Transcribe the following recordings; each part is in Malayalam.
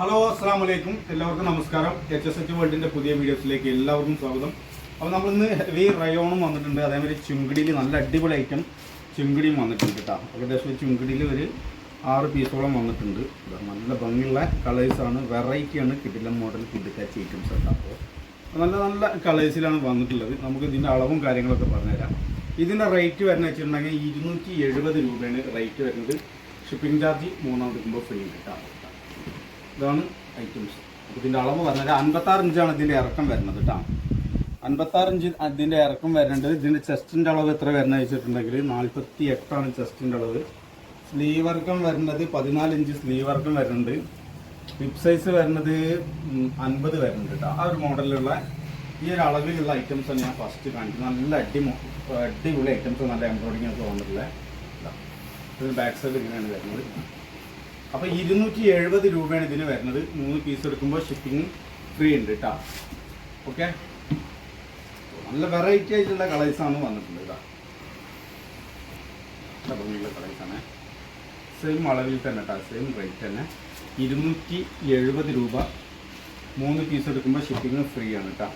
ഹലോ അസ്സാം വലൈക്കും എല്ലാവർക്കും നമസ്കാരം. എച്ച് എസ് എച്ച് വേൾഡിന്റെ പുതിയ വീഡിയോസിലേക്ക് എല്ലാവർക്കും സ്വാഗതം. അപ്പോൾ നമ്മൾ ഇന്ന് ഹെവി റയോണും വന്നിട്ടുണ്ട്. അതേമാതിരി ചുങ്കിടിയിൽ നല്ല അടിപൊളി ഐറ്റം ചുങ്കിടിയും വന്നിട്ടുണ്ട് കേട്ടോ ഏകദേശം ചുങ്കിടിയിൽ ഒരു ആറ് പീസോളം വന്നിട്ടുണ്ട്. നല്ല ഭംഗിയുള്ള കളേഴ്സാണ് വെറൈറ്റിയാണ് കിട്ടില്ല മോഡൽ കിട്ടിക്കാച്ച് ഐറ്റംസ് കേട്ടോ അപ്പോൾ നല്ല നല്ല കളേഴ്സിലാണ് വന്നിട്ടുള്ളത്. നമുക്ക് ഇതിന്റെ അളവും കാര്യങ്ങളൊക്കെ പറഞ്ഞുതരാം. ഇതിന്റെ റേറ്റ് വരുന്നത് വെച്ചിട്ടുണ്ടെങ്കിൽ ഇരുന്നൂറ്റി എഴുപത് രൂപയാണ് റേറ്റ് വരുന്നത്. ഷിപ്പിംഗ് ചാർജ് മൂന്നാം എടുക്കുമ്പോൾ ഫ്രീ കേട്ടോ ഇതാണ് ഐറ്റംസ് അപ്പോൾ ഇതിന്റെ അളവ് പറഞ്ഞാൽ അൻപത്താറ് ഇഞ്ചാണ് ഇതിന്റെ ഇറക്കം വരുന്നത് കേട്ടോ അൻപത്താറ് ഇഞ്ച് അതിന്റെ ഇറക്കം വരേണ്ടത് ഇതിന്റെ ചെസ്റ്റിന്റെ അളവ് എത്ര വരുന്നത് വെച്ചിട്ടുണ്ടെങ്കിൽ നാൽപ്പത്തി എട്ടാണ് ചെസ്റ്റിന്റെ അളവ്. സ്ലീവ് ഇറക്കം വരുന്നത് പതിനാല് ഇഞ്ച് സ്ലീവ് ഇറക്കം വരുന്നുണ്ട് ഹിപ്പ് സൈസ് വരുന്നത് അൻപത് വരുന്നുണ്ട് കേട്ടോ ആ ഒരു മോഡലിലുള്ള ഈ ഒരു അളവിലുള്ള ഐറ്റംസ് ഞാൻ ഫസ്റ്റ് കാണിക്കുന്നത് നല്ല അടി അടിപൊളി ഐറ്റംസ് നല്ല എംബ്രോയിഡിങ് ഒക്കെ വന്നിട്ടുള്ള. ഇതാ. ഇത് ബാക്ക് സൈഡ് ഇങ്ങനെയാണ് വരുന്നത്. അപ്പൊ ഇരുന്നൂറ്റി എഴുപത് രൂപയാണ് ഇതിന് വരുന്നത്. മൂന്ന് പീസ് എടുക്കുമ്പോൾ ഷിപ്പിംഗ് ഫ്രീ ഉണ്ട് കേട്ടോ ഓക്കെ നല്ല വെറൈറ്റി ആയിട്ടുള്ള കളേഴ്സ് ആണ് വന്നിട്ടുള്ളത് ഇതാ നല്ല ഭംഗിയുള്ള കളേഴ്സ് സെയിം അളവിൽ തന്നെ കേട്ടോ സെയിം റേറ്റ് തന്നെ. ഇരുന്നൂറ്റി എഴുപത് രൂപ മൂന്ന് പീസ് എടുക്കുമ്പോൾ ഷിപ്പിംഗ് ഫ്രീ ആണ് കേട്ടോ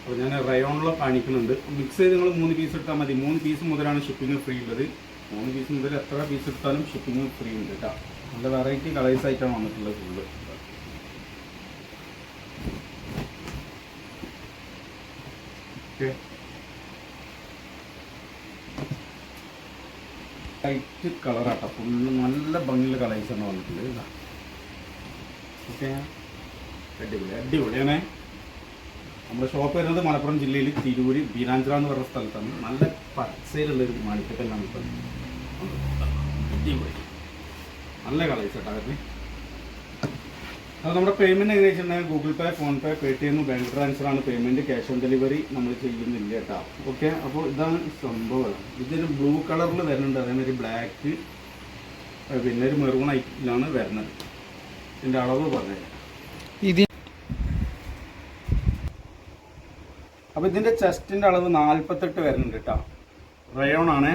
അപ്പോൾ ഞാൻ റയോണിലോ കാണിക്കുന്നുണ്ട്. മിക്സ് ചെയ്ത് നിങ്ങൾ മൂന്ന് പീസ് എടുത്താൽ മതി. മൂന്ന് പീസ് മുതലാണ് ഷിപ്പിംഗ് ഫ്രീ ഉള്ളത്. മൂന്ന് പീസ് മുതൽ എത്ര പീസ് എടുത്താലും ഷിപ്പിംഗ് ഫ്രീ ഉണ്ട് കേട്ടോ നല്ല വെറൈറ്റി കളേഴ്സ് ആയിട്ടാണ് വന്നിട്ടുള്ളത് ഫുള്ള് ലൈറ്റ് കളറാട്ടോ ഫുള്ള് നല്ല ഭംഗിയുള്ള കളേഴ്സാണ് വന്നിട്ടുള്ളത്. ഓക്കെ അടിപൊളി അടിപൊളിയാണേ. നമ്മുടെ ഷോപ്പ് വരുന്നത് മലപ്പുറം ജില്ലയിൽ തിരൂര് ബീരാഞ്ചിറ എന്ന് പറയുന്ന സ്ഥലത്താണ്. നല്ല പച്ചയിലുള്ള ഒരു മാണിക്കത്തെല്ലാം ഇപ്പം. അടിപൊളി. നല്ല കളേഴ്സ് കേട്ടോ വരുന്നത് അത് നമ്മുടെ പേയ്മെന്റ് എങ്ങനെ വെച്ചിട്ടുണ്ടെങ്കിൽ Google Pay PhonePe Paytm bank transfer ആണ് പേയ്മെന്റ് ക്യാഷ് ഓൺ ഡെലിവറി നമ്മൾ ചെയ്യുന്നില്ല കേട്ടോ. ഓക്കെ അപ്പോൾ ഇതാണ് സംഭവം. ഇതൊരു ബ്ലൂ കളറിൽ വരുന്നുണ്ട്. അതേമാതിരി ബ്ലാക്ക് പിന്നെ ഒരു മെറൂൺ ഐറ്റിലാണ് വരുന്നത്. ഇതിന്റെ അളവ് പറഞ്ഞുതരാം ഇത് അപ്പോൾ ഇതിന്റെ ചെസ്റ്റിന്റെ അളവ് നാൽപ്പത്തെട്ട് വരുന്നുണ്ട് കേട്ടോ. റയോൺ ആണ്.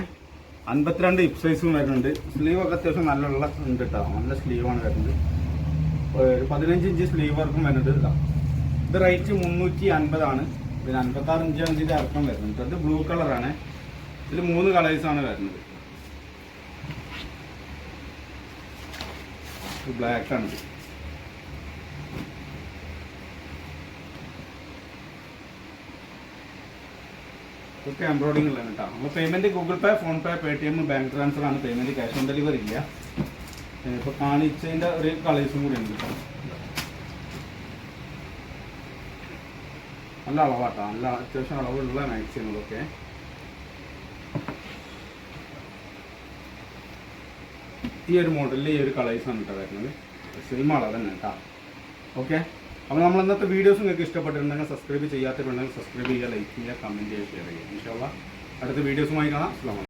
അൻപത്തിരണ്ട് ഇപ്സൈസും സൈസും വരുന്നുണ്ട്. സ്ലീവ് ഒക്കെ അത്യാവശ്യം നല്ല ഉള്ള ഉണ്ട് കേട്ടോ നല്ല സ്ലീവാണ് വരുന്നത്. ഒരു പതിനഞ്ച് ഇഞ്ച് സ്ലീവ് വർക്കും വരുന്നുണ്ട് ഇതാ ഇത് റേറ്റ് മുന്നൂറ്റി അൻപതാണ് പിന്നെ അൻപത്തി ആറ് ഇഞ്ചാണ് ഇതിന്റെ ഇറക്കം വരുന്നത്. അത് ബ്ലൂ കളറാണ് ഇതിൽ മൂന്ന് കളേഴ്സാണ് വരുന്നത്. ബ്ലാക്ക് ആണ്. ഇത് ഇതൊക്കെ എംബ്രോയിഡിംഗ് ഉള്ളത് കേട്ടോ നമ്മൾ payment Google Pay PhonePe Paytm bank transfer ആണ് പേയ്മെന്റ് ക്യാഷ് ഓൺ ഡെലിവറി ഇല്ല. ഇപ്പോൾ കാണിച്ചതിന്റെ ഒരു കളേഴ്സും കൂടി ഉണ്ട് കേട്ടോ നല്ല അളവാട്ടോ. നല്ല അത്യാവശ്യം അളവുള്ള മാക്സിമങ്ങളൊക്കെ ഈ ഒരു മോഡലിൽ ഈ ഒരു കളേഴ്സാണ് കേട്ടോ വരുന്നത്. സെയിം അളവ് തന്നെ കേട്ടോ ഓക്കെ അപ്പോൾ നമ്മൾ ഇന്നത്തെ വീഡിയോസ് നിങ്ങൾക്ക് ഇഷ്ടപ്പെട്ടിട്ടുണ്ടെങ്കിൽ സബ്സ്ക്രൈബ് ചെയ്യാത്തവരുണ്ടെങ്കിൽ സബ്സ്ക്രൈബ് ചെയ്യുക ലൈക്ക് ചെയ്യുക കമന്റ് ചെയ്യുക ഷെയർ ചെയ്യുക. ഇൻഷാല്ല അടുത്ത വീഡിയോസുമായി കാണാം. അസ്ലാം